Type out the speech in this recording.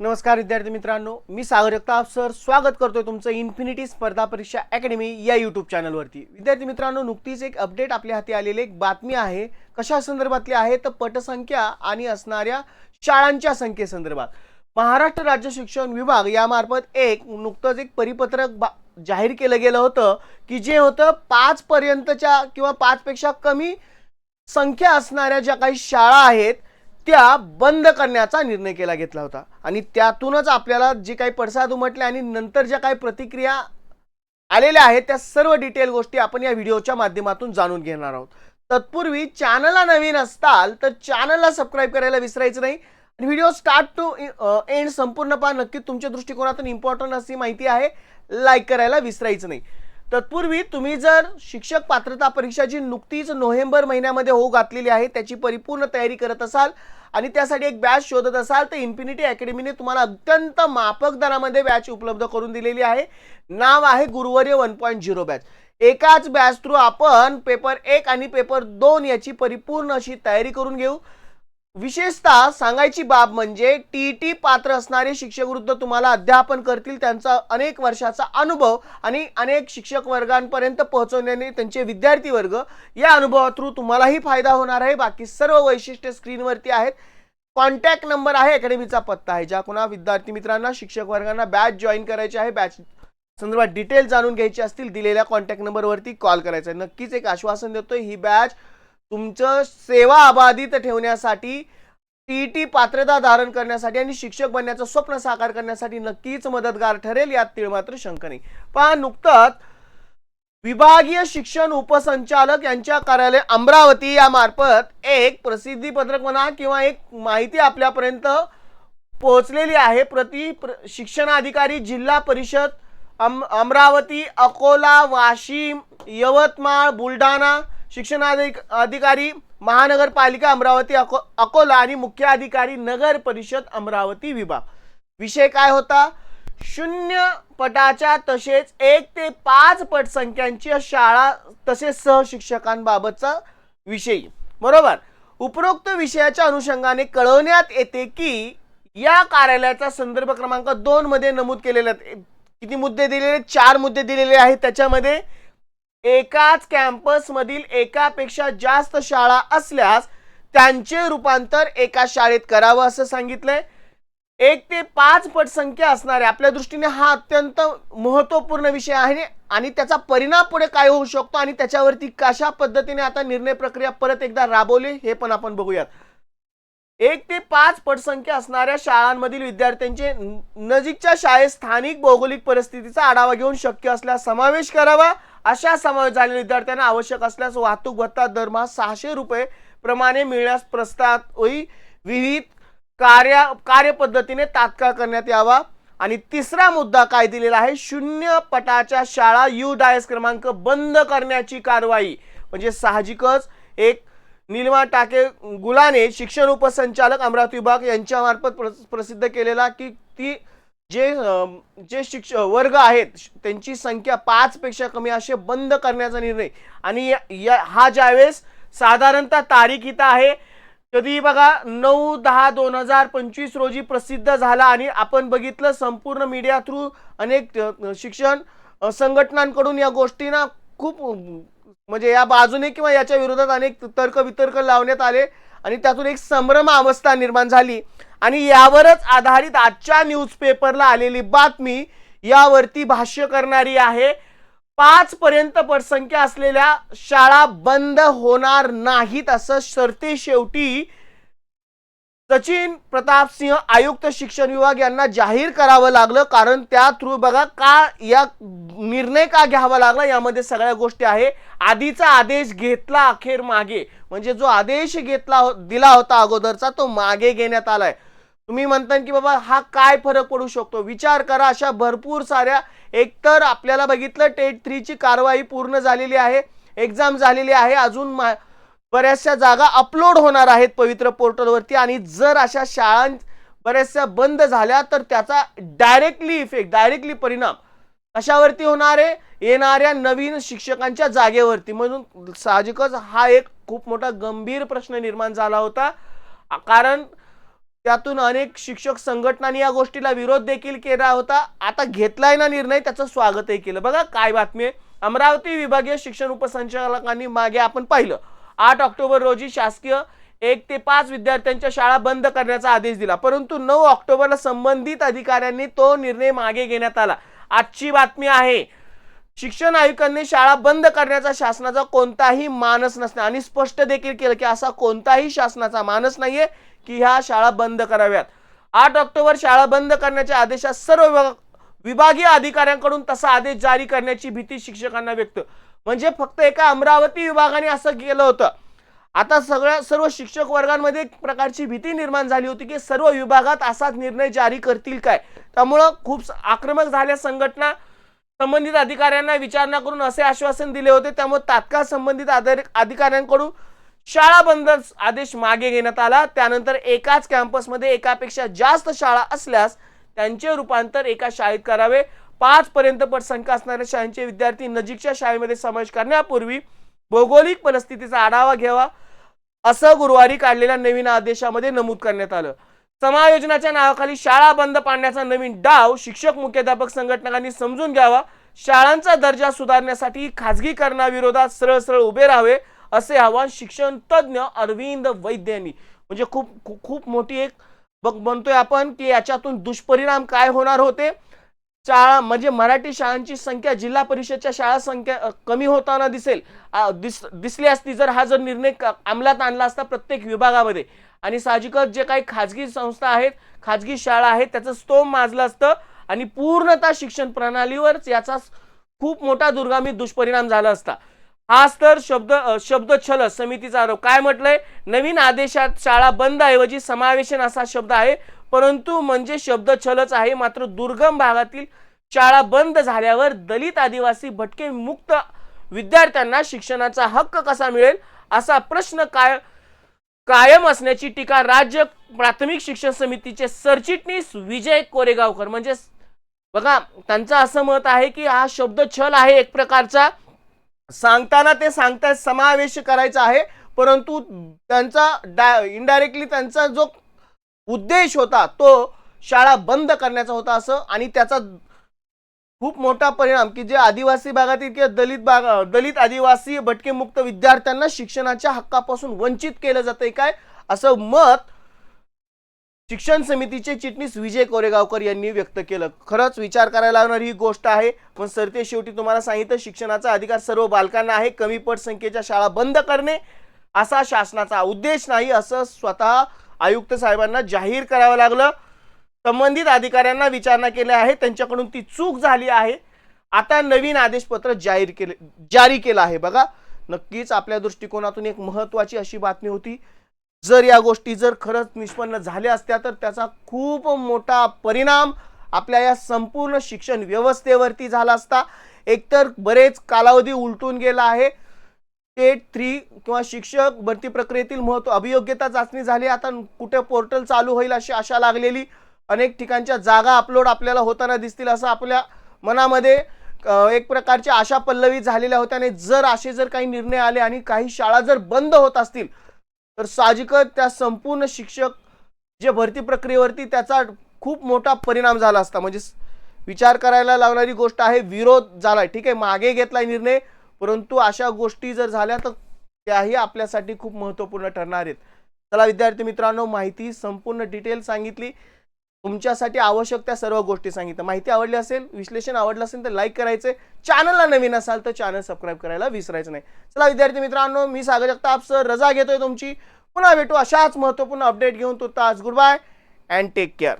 नमस्कार विद्यार्थी मित्रांनो. मी सागर जगताप सर. स्वागत करतोय तुमचं इन्फिनिटी स्पर्धा परीक्षा अकॅडमी या यूट्यूब चॅनलवरती विद्यार्थी मित्रांनो नुकतीच एक अपडेट आपल्या हाती आलेली एक बातमी आहे. कशा संदर्भातली आहे? तर पटसंख्या आणि असणाऱ्या शाळांच्या संख्येसंदर्भात महाराष्ट्र राज्य शिक्षण विभाग यामार्फत एक नुकतंच एक परिपत्रक बा- जाहीर केलं गेलं होतं की जे होतं पाच पर्यंतच्या किंवा पाचपेक्षा कमी संख्या असणाऱ्या ज्या काही शाळा आहेत त्या बंद करण्याचा निर्णय केला घेतला होता. आणि त्यातूनच आपल्याला जे काही पडसाद उमटले आणि नंतर ज्या काही प्रतिक्रिया आलेल्या आहेत त्या सर्व डिटेल गोष्टी आपण या व्हिडिओच्या माध्यमातून जाणून घेणार आहोत. तत्पूर्वी चॅनलला नवीन असताल तर चॅनलला सबस्क्राईब करायला विसरायचं नाही. आणि व्हिडिओ स्टार्ट टू एंड संपूर्ण पहा. नक्की तुमच्या दृष्टिकोनातून इम्पॉर्टंट अशी माहिती आहे. लाईक करायला विसरायचं नाही. तत्पूर्वी तुम्ही जर शिक्षक पात्रता परीक्षा जी नुकतीच नोव्हेंबर महिन्यामध्ये होऊ घातलेली आहे त्याची परिपूर्ण तयारी करत असाल आणि त्यासाठी एक बॅच शोधत असाल तर इन्फिनिटी अकॅडमीने तुम्हाला अत्यंत माफक दरामध्ये बॅच उपलब्ध करून दिलेली आहे. नाव आहे गुरुवर्य वन पॉईंट झिरो बॅच. एकाच बॅच थ्रू आपण पेपर एक आणि पेपर दोन याची परिपूर्ण अशी तयारी करून घेऊ. विशेषतः सांगायची बाब म्हणजे टी टी पात्र असणारे शिक्षक वृद्ध तुम्हाला अध्यापन करतील त्यांचा अनेक वर्षाचा अनुभव आणि अनेक शिक्षक वर्गांपर्यंत पोहोचवण्याने त्यांचे विद्यार्थी वर्ग या अनुभवा थ्रू तुम्हालाही फायदा होणार आहे. बाकी सर्व वैशिष्ट्ये स्क्रीनवरती आहेत. कॉन्टॅक्ट नंबर आहे अकॅडमीचा पत्ता आहे. ज्या कोणा विद्यार्थी मित्रांना शिक्षक वर्गांना बॅच जॉईन करायची आहे बॅच संदर्भात डिटेल जाणून घ्यायची असतील दिलेल्या कॉन्टॅक्ट नंबरवरती कॉल करायचा आहे. नक्कीच एक आश्वासन देतोय ही बॅच तुमचं सेवा अबाधित ठेवण्यासाठी टी टी पात्रता धारण करण्यासाठी आणि शिक्षक बनण्याचं स्वप्न साकार करण्यासाठी नक्कीच मदतगार ठरेल यात तीळ मात्र शंका नाही. पहा नुकतंच विभागीय शिक्षण उपसंचालक यांच्या कार्यालय अमरावती या मार्फत एक प्रसिद्धी पत्रक म्हणा किंवा एक माहिती आपल्यापर्यंत पोहोचलेली आहे. प्रति प्र, शिक्षणाधिकारी जिल्हा परिषद अम अमरावती अकोला वाशिम यवतमाळ बुलढाणा शिक्षणाधिक अधिकारी महानगरपालिका अमरावती अको अकोला आणि मुख्य अधिकारी नगर परिषद अमरावती विभाग. विषय काय होता? शून्य पटाच्या तसेच एक ते पाच पट संख्यांची शाळा तसेच सहशिक्षकांबाबतचा विषय. बरोबर? उपरोक्त विषयाच्या अनुषंगाने कळवण्यात येते की या कार्यालयाचा संदर्भ क्रमांक दोन मध्ये नमूद केलेले आहेत किती मुद्दे दिलेले? चार मुद्दे दिलेले आहेत त्याच्यामध्ये. एकाच कॅम्पस मधील एकापेक्षा जास्त शाळा असल्यास त्यांचे रूपांतर एका शाळेत करावं असं सांगितलंय. एक ते पाच पट संख्या असणारे आपल्या दृष्टीने हा अत्यंत महत्त्वपूर्ण विषय आहे आणि त्याचा परिणाम पुढे काय होऊ शकतो आणि त्याच्यावरती कशा पद्धतीने आता निर्णय प्रक्रिया परत एकदा राबवली हे पण आपण बघूयात. एक ते पाच पटसंख्या असणाऱ्या शाळांमधील विद्यार्थ्यांचे नजीकच्या शाळेत स्थानिक भौगोलिक परिस्थितीचा आढावा घेऊन शक्य असल्यास समावेश करावा. अशा समावेश झालेल्या विद्यार्थ्यांना आवश्यक असल्यास वाहतूक भत्ता दरमहा सहाशे रुपये प्रमाणे मिळण्यास प्रस्ताव होई. विविध कार्य कार्यपद्धतीने तात्काळ करण्यात यावा. आणि तिसरा मुद्दा काय दिलेला आहे? शून्य पटाच्या शाळा यू डायस क्रमांक बंद करण्याची कारवाई. म्हणजे साहजिकच एक निलमा टाके गुलाने शिक्षण उपसंचालक अमरावती विभाग यांच्यामार्फत प्र- प्रसिद्ध केलेला की ती जे जे शिक्ष वर्ग आहेत त्यांची संख्या पाचपेक्षा कमी असे बंद करण्याचा निर्णय. आणि या- या- हा ज्यावेळेस साधारणतः तारीख इथं आहे कधी बघा नऊ दहा दोन हजार पंचवीस रोजी प्रसिद्ध झाला आणि आपण बघितलं संपूर्ण मीडिया थ्रू अनेक शिक्षण संघटनांकडून या गोष्टींना खूप म्हणजे या बाजूने किंवा याच्या विरोधात अनेक तर्क वितर्क लावण्यात आले आणि त्यातून एक संभ्रम अवस्था निर्माण झाली. आणि यावरच आधारित आजच्या न्यूजपेपरला आलेली बातमी यावरती भाष्य करणारी आहे. पाच पर्यंत पटसंख्या असलेल्या शाळा बंद होणार नाहीत असं शर्ती शेवटी सचिन प्रताप सिंह आयुक्त शिक्षण विभाग यांना जाहीर करावं लागलं. कारण त्या थ्रू बघा का या निर्णय का घ्यावा लागला? यामध्ये सगळ्या गोष्टी आहे. आधीचा आदेश घेतला अखेर मागे. म्हणजे जो आदेश घेतला हो- दिला होता अगोदरचा तो मागे घेण्यात आलाय. तुम्ही म्हणता की बाबा हा काय फरक पडू शकतो? विचार करा अशा भरपूर साऱ्या एकतर आपल्याला बघितलं टेट थ्रीची कारवाई पूर्ण झालेली आहे. एक्झाम झालेली आहे. अजून मा- बऱ्याचशा जागा अपलोड होणार आहेत पवित्र पोर्टलवरती आणि जर अशा शाळां बऱ्याचशा बंद झाल्या तर त्याचा डायरेक्टली इफेक्ट डायरेक्टली परिणाम कशावरती होणार आहे? येणाऱ्या नवीन शिक्षकांच्या जागेवरती. म्हणून साहजिकच हा एक खूप मोठा गंभीर प्रश्न निर्माण झाला होता. कारण त्यातून अनेक शिक्षक संघटनांनी या गोष्टीला विरोध देखील केला होता. आता घेतलाय ना निर्णय त्याचं स्वागतही केलं. बघा काय बातमी आहे. अमरावती विभागीय शिक्षण उपसंचालकांनी मागे आपण पाहिलं. आठ ऑक्टोबर रोजी शासकीय एक ते पाच विद्यार्थ्यांच्या शाळा बंद करण्याचा आदेश दिला. परंतु नऊ ऑक्टोबरला संबंधित अधिकाऱ्यांनी तो निर्णय मागे घेण्यात आला. आजची बातमी आहे शिक्षण आयुक्तांनी शाळा बंद करण्याचा शासनाचा कोणताही मानस नसणार आणि स्पष्ट देखील केलं की असा कोणताही शासनाचा मानस नाहीये की ह्या शाळा बंद कराव्यात. आठ ऑक्टोबर शाळा बंद करण्याच्या आदेशात सर्व विभाग- विभागीय अधिकाऱ्यांकडून तसा आदेश जारी करण्याची भीती शिक्षकांना व्यक्त म्हणजे फक्त एका अमरावती विभागाने असं केलं होतं. आता सगळ्या सर्व शिक्षक वर्गांमध्ये एक प्रकारची भीती निर्माण झाली होती की सर्व विभागात असाच निर्णय जारी करतील काय? त्यामुळं खूप आक्रमक झाल्या संघटना. संबंधित अधिकाऱ्यांना विचारणा करून असे आश्वासन दिले होते. त्यामुळे तात्काळ संबंधित अधिकाऱ्यांकडून शाळा बंद आदेश मागे घेण्यात आला. त्यानंतर एकाच कॅम्पसमध्ये एकापेक्षा जास्त शाळा असल्यास त्यांचे रूपांतर एका शाळेत करावे. पाच पर्यंत पटसंख्या असणाऱ्या शाळांचे विद्यार्थी नजीकच्या शाळेमध्ये समावेश करण्यापूर्वी भौगोलिक परिस्थितीचा आढावा घ्यावा असं गुरुवारी काढलेल्या नवीन आदेशामध्ये नमूद करण्यात आलं. समायोजनाच्या नावाखाली शाळा बंद पाडण्याचा नवीन डाव शिक्षक मुख्याध्यापक संघटनांनी समजून घ्यावा. शाळांचा दर्जा सुधारण्यासाठी खाजगीकरणाविरोधात सरळ सरळ उभे राहावे असे आवाहन शिक्षण तज्ज्ञ अरविंद वैद्य यांनी. म्हणजे खूप खूप- खूप मोठी एक बघ म्हणतोय आपण की याच्यातून दुष्परिणाम काय होणार होते? शाळा म्हणजे मराठी शाळांची संख्या जिल्हा परिषदच्या शाळा संख्या कमी होताना दिसेल. दिस दिसली असती जर हा जर निर्णय अंमलात आणला असता प्रत्येक विभागामध्ये. आणि साहजिकच जे काही खाजगी संस्था आहेत खाजगी शाळा आहेत त्याचं स्तोम माजलं असतं आणि पूर्णतः शिक्षण प्रणालीवरच याचा खूप मोठा दुर्गामी दुष्परिणाम झाला असता. हाच तर शब्द शब्दछल समितीचा आरोप. काय म्हटलंय? नवीन आदेशात शाळा बंद ऐवजी समावेशन असा शब्द आहे. परंतु म्हणजे शब्दछलच आहे मात्र दुर्गम भागातील शाळा बंद झाल्यावर दलित आदिवासी भटके मुक्त विद्यार्थ्यांना शिक्षणाचा हक्क कसा मिळेल असा प्रश्न काय कायम असण्याची टीका राज्य प्राथमिक शिक्षण समितीचे सरचिटणीस विजय कोरेगावकर. म्हणजे बघा त्यांचं असं मत आहे की हा शब्द छल आहे एक प्रकारचा. सांगताना ते सांगता समावेश करायचा आहे परंतु त्यांचा इनडायरेक्टली त्यांचा जो उद्देश होता तो शाळा बंद करण्याचा होता असं आणि त्याचा खूप मोठा परिणाम की जे आदिवासी भागातील किंवा दलित भाग दलित आदिवासी भटके मुक्त विद्यार्थ्यांना शिक्षणाच्या हक्कापासून वंचित केलं जातंय काय? असं मत शिक्षण समितीचे चिटणीस विजय कोरेगावकर यांनी व्यक्त केलं. खरंच विचार करायला लागणारी ही गोष्ट आहे पण सरते शेवटी तुम्हाला सांगितलं शिक्षणाचा अधिकार सर्व बालकांना आहे कमी पट संख्येच्या शाळा बंद करणे असा शासनाचा उद्देश नाही असं स्वतः आयुक्त साहेबांना जाहीर करावं लागलं. संबंधित अधिकाऱ्यांना विचारणा केली आहे त्यांच्याकडून ती चूक झाली आहे. आता नवीन आदेशपत्र जाहीर केले जारी केलं आहे. बघा नक्कीच आपल्या दृष्टिकोनातून एक महत्वाची अशी बातमी होती. जर या गोष्टी जर खरंच निष्पन्न झाल्या असत्या तर त्याचा खूप मोठा परिणाम आपल्या या संपूर्ण शिक्षण व्यवस्थेवरती झाला असता. एकतर बरेच कालावधी उलटून गेला आहे. टेट थ्री किंवा शिक्षक भरती प्रक्रियेतील महत्त्व अभियोग्यता चाचणी झाली. आता कुठे पोर्टल चालू होईल अशी आशा लागलेली. अनेक ठिकाणच्या जागा अपलोड आपल्याला होताना दिसतील असं आपल्या मनामध्ये एक प्रकारची आशा पल्लवी झालेल्या होत्या. आणि जर असे जर काही निर्णय आले आणि काही शाळा जर बंद होत असतील तर साहजिकच त्या संपूर्ण शिक्षक जे भरती प्रक्रियेवरती त्याचा खूप मोठा परिणाम झाला असता. म्हणजे विचार करायला लावणारी गोष्ट आहे विरोध झालाय. ठीक आहे मागे घेतलाय निर्णय. परंतु अशा गोष्टी जर झाल्या तर त्याही आपल्यासाठी खूप महत्त्वपूर्ण ठरणार आहेत. चला विद्यार्थी मित्रांनो माहिती संपूर्ण डिटेल सांगितली. तुमच्यासाठी आवश्यक त्या सर्व गोष्टी सांगितल्या. माहिती आवडली असेल विश्लेषण आवडलं असेल तर लाईक करायचे. चॅनलला नवीन असाल तर चॅनल सबस्क्राईब करायला विसरायचं नाही. चला विद्यार्थी मित्रांनो मी सागर जगताप सर रजा घेतोय तुमची. पुन्हा भेटू अशाच महत्त्वपूर्ण अपडेट घेऊन तो तास good bye and take care